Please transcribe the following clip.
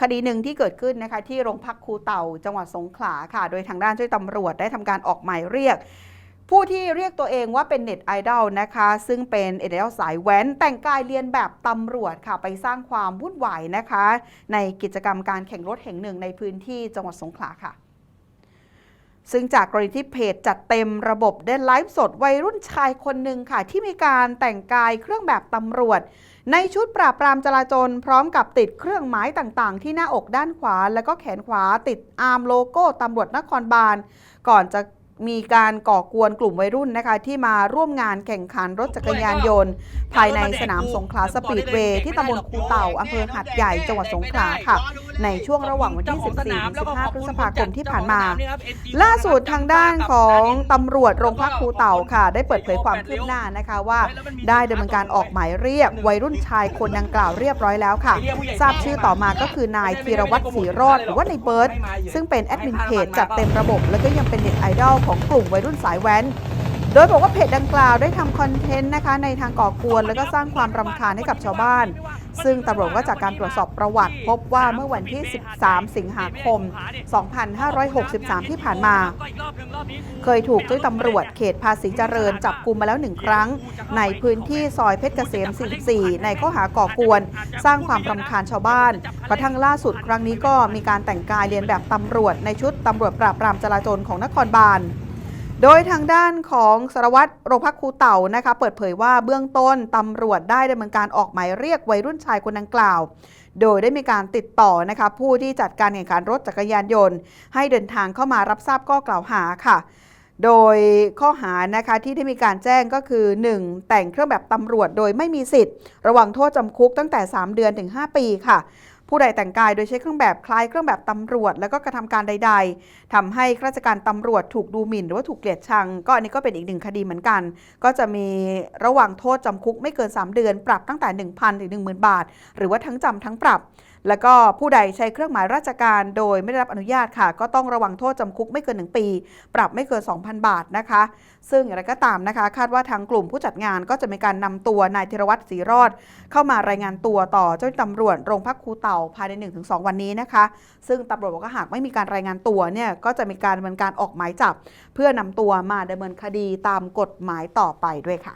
คดีหนึ่งที่เกิดขึ้นนะคะที่โรงพักคูเต่าจังหวัดสงขลาค่ะ โดยทางด้านเจ้าตำรวจได้ทำการออกหมายเรียก ผู้ที่เรียกตัวเองว่าเป็นเน็ตไอดอลนะคะ ซึ่งเป็นเอเดลสายแว้นแต่งกายเรียนแบบตำรวจค่ะ ไปสร้างความวุ่นวายนะคะ ในกิจกรรมการแข่งรถแห่งหนึ่งในพื้นที่จังหวัดสงขลาค่ะ ซึ่งจากกรณีที่เพจจัดเต็มระบบได้ไลฟ์สดวัยรุ่นชายคนหนึ่งค่ะ ที่มีการแต่งกายเครื่องแบบตำรวจ ในชุดปราบปรามจราจรพร้อมกับติดเครื่องหมายต่างๆ ที่หน้าอกด้านขวา แล้วก็แขนขวาติดอาร์มโลโก้ตำรวจนครบาลก่อนจะ มีการก่อกวนกลุ่มวัยรุ่นนะคะ ที่มาร่วมงานแข่งขันรถจักรยานยนต์ ภายในสนามสงขลาสปีดเวย์ที่ตำบลคูเต่าอำเภอหัดใหญ่จังหวัดสงขลาค่ะ ในช่วงระหว่างวันที่ 14-15 พฤษภาคมที่ผ่านมา ล่าสุดทางด้านของตำรวจโรงพักคูเต่าค่ะ ได้เปิดเผยความคืบหน้านะคะว่า ได้ดำเนินการออกหมายเรียกวัยรุ่นชายคนดังกล่าวเรียบร้อยแล้วค่ะ ทราบชื่อต่อมาก็คือนายธีรวัตรศรีรอดหรือว่าในเบิร์ดซึ่งเป็นแอดมินเพจจัดเต็มระบบแล้วก็ยังเป็นเน็ตไอดอลของกลุ่มวัยรุ่นสายแว้น โดยบอกว่าเพจดังกล่าวได้ทำคอนเทนต์นะคะในทางก่อกวน และก็สร้างความรำคาญให้กับชาวบ้าน ซึ่งตำรวจก็จากการตรวจสอบประวัติ พบว่าเมื่อวันที่ 13 สิงหาคม 2563 ที่ผ่านมา เคยถูกเจ้าตำรวจเขตภาษีเจริญจับกลุมมาแล้วหนึ่งครั้ง ในพื้นที่ซอยเพชรเกษม 44 ในข้อหาก่อกวน สร้างความรำคาญชาวบ้าน กระทั่งล่าสุดครั้งนี้ก็มีการแต่งกายเรียนแบบตำรวจในชุดตำรวจปราบปรามจราจรของนครบาล โดยทางด้านของสารวัตรโรงพักคูเต่านะคะ เปิดเผยว่าเบื้องต้นตำรวจได้ดำเนินการออกหมายเรียกวัยรุ่นชายคนดังกล่าว โดยได้มีการติดต่อนะคะผู้ที่จัดการแข่งขันรถจักรยานยนต์ ให้เดินทางเข้ามารับทราบข้อกล่าวหาค่ะโดยข้อหานะคะที่ได้มีการแจ้งก็คือ 1. แต่งเครื่องแบบตำรวจโดยไม่มีสิทธิ์ ระวังโทษจำคุกตั้งแต่ 3 เดือนถึง 5 ปีค่ะ ผู้ใดแต่งกายโดยใช้เครื่องแบบคล้ายเครื่องแบบตำรวจ แล้วก็กระทำการใด ๆทำให้ข้าราชการตำรวจถูกดูหมิ่น หรือว่าถูกเกลียดชัง ก็อันนี้ก็เป็นอีกหนึ่งคดีเหมือนกัน ก็จะมีระหว่างโทษจำคุกไม่เกิน 3 เดือน ปรับตั้งแต่ 1,000 ถึง 10,000 บาท หรือว่าทั้งจำทั้งปรับ แล้วก็ผู้ใดใช้เครื่องหมายราชการโดยไม่ได้รับอนุญาตค่ะ ก็ต้องระวังโทษจำคุกไม่เกิน 1 ปี ปรับไม่เกิน 2,000 บาทนะคะ ซึ่งอย่างไรก็ตามนะคะ คาดว่าทางกลุ่มผู้จัดงานก็จะมีการนำตัวนายธีรวัตรศรีรอด เข้ามารายงานตัวต่อเจ้าหน้าที่ตำรวจโรงพักคูเต่าภายใน 1-2 วันนี้นะคะ ซึ่งตำรวจบอกว่าหากไม่มีการรายงานตัวเนี่ยก็จะมีการดำเนินการออกหมายจับ เพื่อนำตัวมาดำเนินคดีตามกฎหมายต่อไปด้วยค่ะ